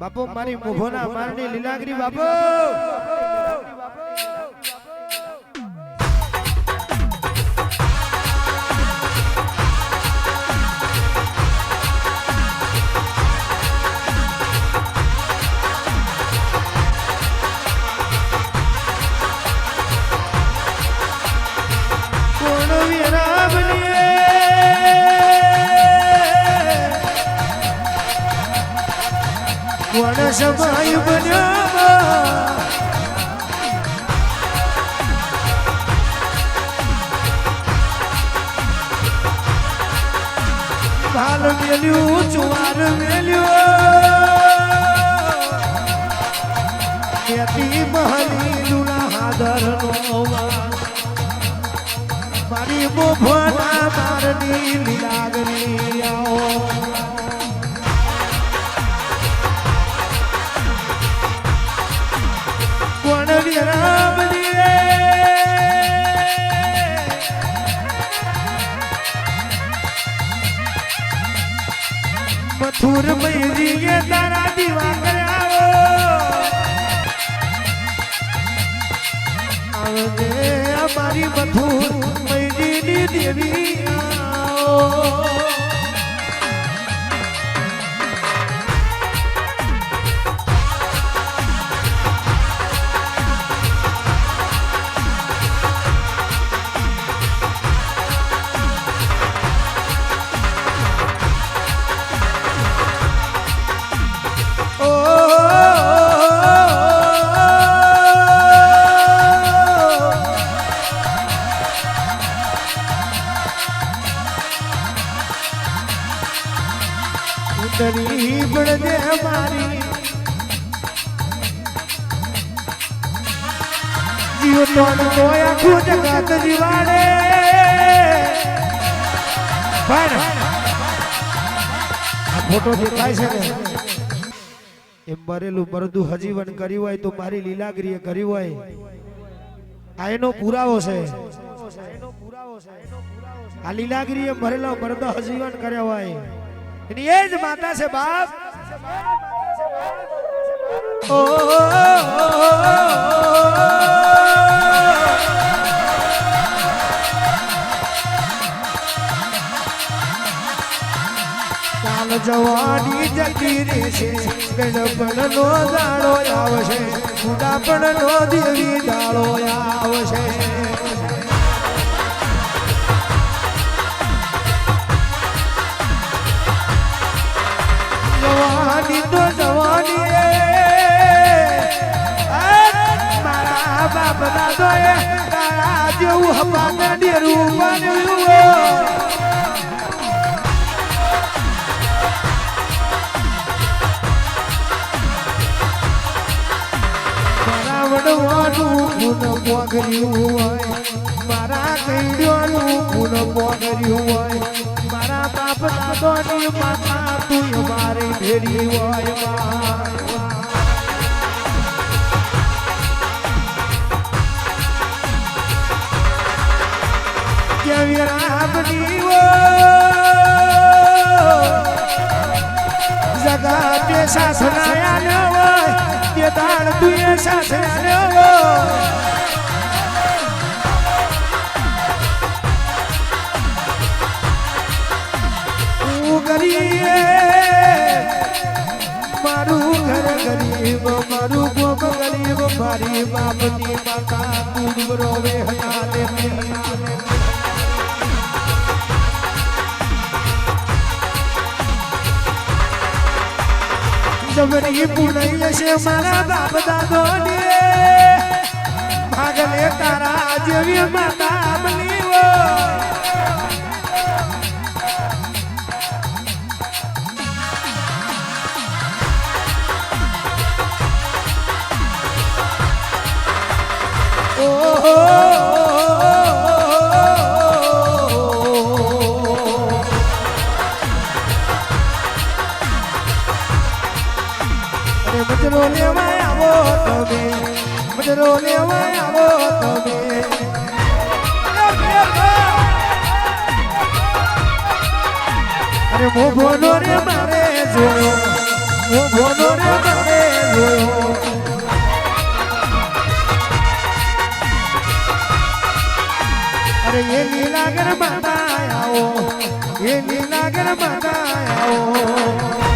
બાપુ મારી મોભોના મારની લીલાગરી બાપુ. કોણ સમય બન્યો ભાલ મેલ્યું ચુવાર મેલ્યું. ખેતી મહલી નો મારી મોભના મથુર મૈરીએ તારા દીવા કર્યા આવજે અમારી મથુર મૈરીની દેવી આવો. જીવ તો આખું જગત જીવાડે પણ આ ફોટો દેખાય છે ને એમ મરેલું મરદું હજીવન કર્યું હોય તો મારી લીલાગીરીએ કર્યું હોય આ એનો પુરાવો છે આ લીલાગીરીએ મરેલો મરદો હજીવન કર્યો હોય એની એ જ માતા છે બાપ ઓ કાલ જવાની જતી રહેશે. ગણપણ નો દાડો આવશે. ઉડાપણ નો દેવી દાડો આવશે. જવાની તો જવાની મારા બાપ દાદોએ તારા જેવું હપાને ડેરું બન્યું ખૂન પોગર્યું હોય, મારા કૈડ્યોનું ખૂન પોગર્યું હોય, મારા બાપ દાદોની માતા તું મારી ભેડી હોય. કે વિરામની હોય હોય, કે દાળ તુએ ન હોય મારી બાપની માતા તું રોવે હયાલે જબરી પુણ્ય છે મારા બાપ દાદો ભાગલે તારા જેવી માતા બની મજરો લેવા આવો તમે મારે જોયો ઓ ભોનો રે તને જોયો. અરે એ લીલાગર માતા આવો એ લીલાગર માતા આવો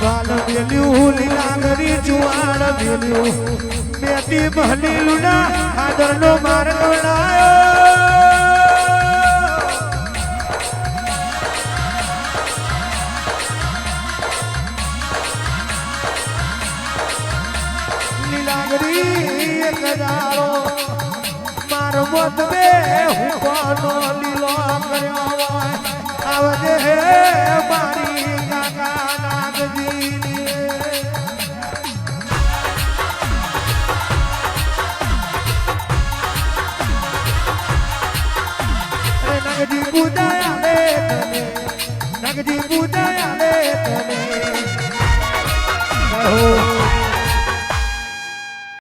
વાલ મેલ્યું લીલાંગરી, જુવાળ મેલ્યું મેતી મહલી લુના આદરનો માર્ગ લીલાંગરી, એક મારો આવજે હે મારી કાકા. નાગજી પૂજાયા લે તને કહો